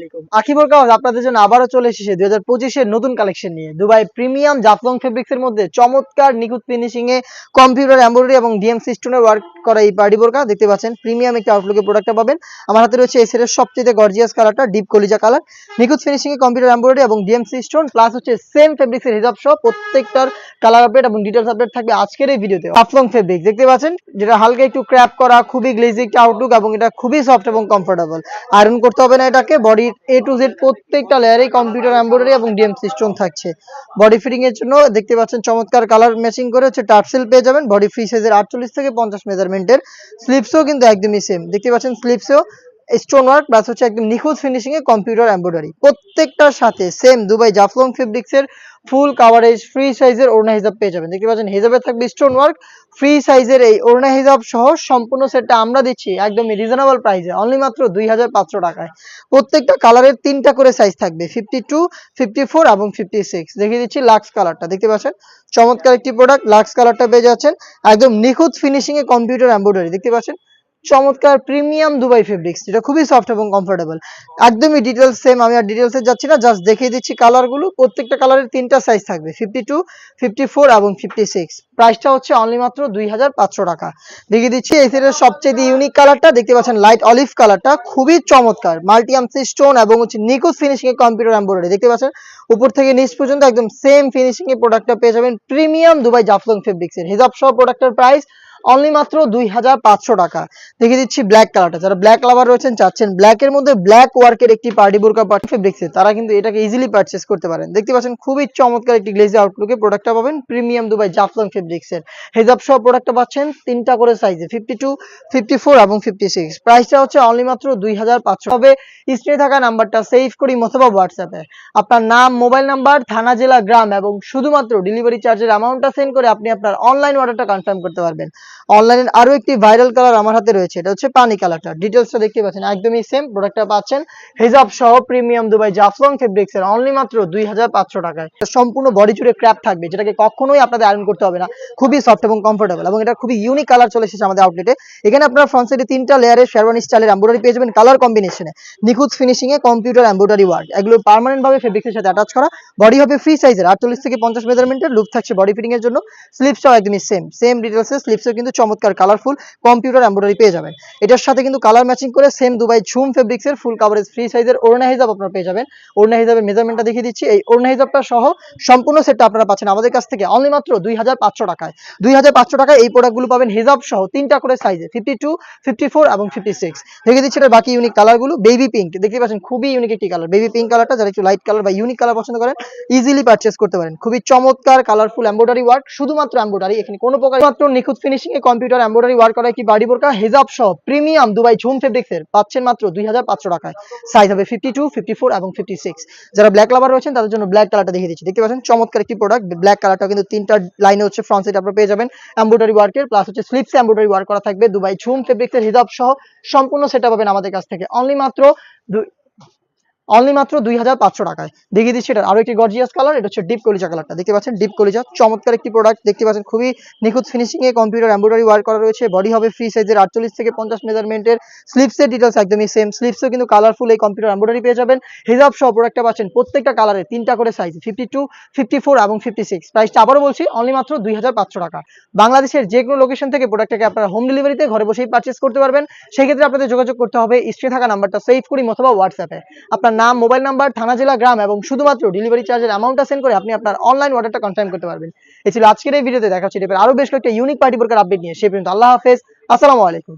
আলাইকুম। আকিবুর কাওয়াজ আপনাদের জন্য আবারও চলে এসেছে দুই হাজার পঁচিশের নতুন কালেকশন নিয়ে। দুবাই প্রিমিয়াম জাফলং ফেব্রিক্স এর মধ্যে চমৎকার নিখুঁত ফিনিশিং এ কম্পিউটার এমব্রয়ডারি এবং ডিএমসি স্টোনের ওয়ার্ক করা এই পার্টি বোরকা। দেখতে পাচ্ছেন প্রিমিয়াম একটি আউটলুকের প্রোডাক্টটা পাবেন। আমার হাতে রয়েছে এই সেটের সবচেয়ে গর্জিয়াস কালারটা ডিপ কলিজা কালার নিখুঁত ফিনিশিং এ কম্পিউটার এমব্রয়ডারি এবং ডিএমসি স্টোন প্লাস হচ্ছে সেম ফেব্রিক্স এর হিসাব সহ প্রত্যেকটার কালার আপডেট এবং ডিটেলস আপডেট থাকবে আজকের এই ভিডিওতে জাফলং ফেব্রিক দেখতে পাচ্ছেন, যেটা হালকা একটু ক্র্যাপ করা, খুবই গ্লেজি একটা আউটলুক এবং এটা খুবই সফট এবং কমফোর্টেবল আয়রন করতে হবে না এটাকে বডির এ টু জেড প্রত্যেকটা লেয়ারে কম্পিউটার এমব্রয়ডারি এবং ডিএম সিস্টেম থাকছে। বডি ফিটিং এর জন্য দেখতে পাচ্ছেন চমৎকার কালার ম্যাচিং করে হচ্ছে টার্সেল পেয়ে যাবেন। বডি ফ্রি সাইজের আটচল্লিশ থেকে পঞ্চাশ মেজারমেন্টের স্লিপসও কিন্তু একদমই সেম দেখতে পাচ্ছেন স্লিপসেও স্টোন ওয়ার্ক প্লাস হচ্ছে একদম নিখুঁত ফিনিশিং এ কম্পিউটার এমব্রয়ডারি প্রত্যেকটার সাথে সেম দুবাই জাফলং ফেব্রিক্স এর ফুল কাভারেজ ফ্রি সাইজের ওড়না হিসাব পেয়ে যাবেন। দেখতে পাচ্ছেন হিসাবে থাকবে স্টোন ওয়ার্ক ফ্রি সাইজের এই ওড়না হিসাব সহ সম্পূর্ণ সেটটা আমরা দিচ্ছি একদমই রিজনেবল প্রাইসে অনলি মাত্র দুই হাজার পাঁচশো টাকায়। প্রত্যেকটা কালারের তিনটা করে সাইজ থাকবে ফিফটি টু ফিফটি ফোর এবং ফিফটি সিক্স দেখিয়ে দিচ্ছি লাক্স কালারটা দেখতে পাচ্ছেন? চমৎকার একটি প্রোডাক্ট লাক্স কালারটা পেয়ে যাচ্ছেন। একদম নিখুঁত ফিনিশিং এ কম্পিউটার এমব্রয়ডারি দেখতে পাচ্ছেন? চমৎকার প্রিমিয়াম দুবাই ফেব্রিক্স যেটা খুবই সফট এবং কমফোর্টেবল একদমই ডিটেলস সেম আমি আর ডিটেলসে যাচ্ছি না জাস্ট দেখিয়ে দিচ্ছি কালারগুলো প্রত্যেকটা কালারের তিনটা সাইজ থাকবে ফিফটি টু ফিফটি ফোর এবং ফিফটি সিক্স প্রাইসটা হচ্ছে অনলি মাত্র দুই হাজার পাঁচশো টাকা। দেখিয়ে দিচ্ছি এই সেটের সবচেয়ে ইউনিক কালারটা দেখতে পাচ্ছেন লাইট অলিভ কালারটা খুবই চমৎকার। মাল্টিয়ামসি স্টোন এবং হচ্ছে নিকুজ ফিনিশিং এর কম্পিউটার এমব্রয়ডারি দেখতে পাচ্ছেন? উপর থেকে নিচ পর্যন্ত একদম সেম ফিনিশিং এর প্রোডাক্টটা পেয়ে যাবেন প্রিমিয়াম দুবাই জাফলং ফেব্রিক্স এর। হিসাব সহ প্রোডাক্টের প্রাইস অনলি মাত্র দুই হাজার পাঁচশো টাকা। দেখে দিচ্ছি ব্ল্যাক কালারটা যারা ব্ল্যাক লাভার রয়েছেন, চাচ্ছেন ব্ল্যাক এর মধ্যে ব্ল্যাক ওয়ার্কের একটি পার্টি বোরকা পার্টি ফেব্রিক্স তারা কিন্তু এটাকে ইজিলি পারচেস করতে পারেন। দেখতে পাচ্ছেন, খুবই চমৎকার একটি গ্লেজি আউটলুকে প্রোডাক্টটা পাবেন প্রিমিয়াম দুবাই জাফলং ফেব্রিক্স এর। হেজাব সহ প্রোডাক্টটা পাচ্ছেন তিনটা করে সাইজে ফিফটি টু ফিফটি ফোর এবং ফিফটি সিক্স প্রাইসটা হচ্ছে অনলি মাত্র দুই হাজার পাঁচশো। হবে স্ক্রিনে থাকা নাম্বারটা সেভ করি অথবা হোয়াটসঅ্যাপে আপনার নাম মোবাইল নাম্বার থানা, জেলা, গ্রাম এবং শুধুমাত্র ডেলিভারি চার্জের অ্যামাউন্টটা সেন্ড করে আপনি আপনার অনলাইন অর্ডারটা কনফার্ম করতে পারবেন। অনলাইনের আরও একটি ভাইরাল কালার আমার হাতে রয়েছে, এটা হচ্ছে পানি কালারটা। ডিটেলসটা দেখতে পাচ্ছেন, একদমই সেম প্রোডাক্টটা পাচ্ছেন। হেজাব সহ প্রিমিয়াম দুবাই জাফলং ফেব্রিক্স এর অনলি মাত্র দুই হাজার পাঁচশো টাকায়। সম্পূর্ণ বডি জুড়ে ক্র্যাপ থাকবে, যেটাকে কখনোই আপনাদের আয়রন করতে হবে না। খুবই সফট এবং কমফোর্টেবল এবং এটা খুবই ইউনিক কালার চলে এসেছে আমাদের আউটলেটে এখানে আপনারা ফ্রন্ট সাইডে তিনটা লেয়ারের শেরওয়ানি স্টাইলের এমব্রয়ডারি পেয়ে যাবেন কালার কম্বিনেশনে নিখুঁত ফিনিশিং এ কম্পিউটার এমব্রয়ডারি ওয়ার্ক এগুলো পার্মানেন্ট ভাবে ফেব্রিক্সের সাথে অ্যাটাচ করা। বডি হবে ফ্রি সাইজের আটচল্লিশ থেকে পঞ্চাশ মেজারমেন্টের লুপ থাকছে বডি ফিটিং এর জন্য। স্লিপসটাও একদমই সেম সেম ডিটেলসে স্লিপসও কিন্তু চমৎকার কালারফুল কম্পিউটার এমব্রয়ডারি পেয়ে যাবেন। এটার সাথে কিন্তু কালার ম্যাচিং করে সেম দুবাই ঝুম ফেব্রিক্স এর ফুল কাভারেজ ফ্রি সাইজের ওড়না হিসাব আপনারা পেয়ে যাবেন। ওড়না হিসাবের মেজারমেন্টটা দেখিয়ে দিচ্ছি। এই ওড়না হিসাবটা সহ সম্পূর্ণ সেটটা আপনারা পাচ্ছেন আমাদের কাছ থেকে অনলি মাত্র দুই হাজার পাঁচশো টাকায়। দুই হাজার পাঁচশো টাকায় এই প্রোডাক্টগুলো পাবেন হিসাব সহ তিনটা করে সাইজে ফিফটি টু ফিফটি ফোর এবং ফিফটি সিক্স দেখিয়ে দিচ্ছি এটার বাকি ইউনিক কালারগুলো বেবি পিঙ্ক দেখতে পাচ্ছেন খুবই ইউনিক একটি কালার বেবি পিঙ্ক কালারটা যারা একটু লাইট কালার বা ইউনিক কালার পছন্দ করেন ইজিলি পারচেস করতে পারেন। খুবই চমৎকার কালারফুল এমব্রয়ডারি ওয়ার্ক শুধুমাত্র এমব্রয়ডারি এখানে কোনো প্রকার মাত্র নিখুঁত ফিনিশিং এ কম্পিউটার এমব্রয়ডারি ওয়ার্ক করা কি বাড়ি বোরকা? হেজাব সহ প্রিমিয়াম দুবাই ঝুম ফেব্রিক্স এর পাচ্ছেন মাত্র দুই হাজার পাঁচশো টাকায়। সাইজ হবে ফিফটি টু ফিফটি ফোর এবং ফিফটি সিক্স যারা ব্ল্যাক লাভার রয়েছেন, তাদের জন্য ব্ল্যাক কালারটা দেখিয়ে দিচ্ছি। দেখতে পাচ্ছেন, চমৎকার একটি প্রোডাক্ট ব্ল্যাক কালারটা কিন্তু তিনটা লাইনে হচ্ছে ফ্রন্ট সাইড আপনারা পেয়ে যাবেন এমব্রয়ডারি ওয়ার্কের প্লাস হচ্ছে স্লিপস এমব্রয়ডারি ওয়ার্ক করা থাকবে দুবাই ঝুম ফেব্রিক্স এর হিজাব সহ। সম্পূর্ণ সেটা পাবেন আমাদের কাছ থেকে। অনলি মাত্র অনলি মাত্র দুই হাজার পাঁচশো টাকায়। দেখিয়ে দিচ্ছি এটা আরও একটি গর্জিয়াস কালার এটা হচ্ছে ডিপ কলিজা কালারটা দেখতে পাচ্ছেন ডিপ কলিজা, চমৎকার একটি প্রোডাক্ট দেখতে পাচ্ছেন, খুবই নিখুঁত ফিনিশিং এ কম্পিউটার এমব্রয়ডারি ওয়ার্ক করা রয়েছে। বডি হবে ফ্রি সাইজের আটচল্লিশ থেকে পঞ্চাশ মেজারমেন্টের স্লিপসের ডিটেলস একদমই সেম স্লিপসও কিন্তু কালারফুল এই কম্পিউটার এমব্রয়ডারি পেয়ে যাবেন। হিজাব সহ প্রোডাক্টটা পাচ্ছেন প্রত্যেকটা কালারে তিনটা করে size fifty two fifty four এবং ফিফটি সিক্স প্রাইসটা আবারও বলছি অনলি মাত্র দুই হাজার পাঁচশো টাকা। বাংলাদেশের যে কোনো লোকেশন থেকে প্রোডাক্টটাকে আপনারা হোম ডেলিভারিতে ঘরে বসেই পারচেস করতে পারবেন। সেক্ষেত্রে আপনাদের যোগাযোগ করতে হবে স্ক্রিনে থাকা নাম্বারটা সেভ করি অথবা হোয়াটসঅ্যাপে আপনার নাম মোবাইল নাম্বার থানা, জেলা, গ্রাম এবং শুধুমাত্র ডেলিভারি চার্জের অ্যামাউন্টটা সেন্ড করে আপনি আপনার অনলাইন অর্ডারটা কনফার্ম করতে পারবেন। এই ছিল আজকের এই ভিডিওতে দেখা হচ্ছে আরও বেশ কয়েকটা ইউনিক পার্টি বোর্কার আপডেট নিয়ে। সে পর্যন্ত আল্লাহ হাফেজ। আসসালামু আলাইকুম।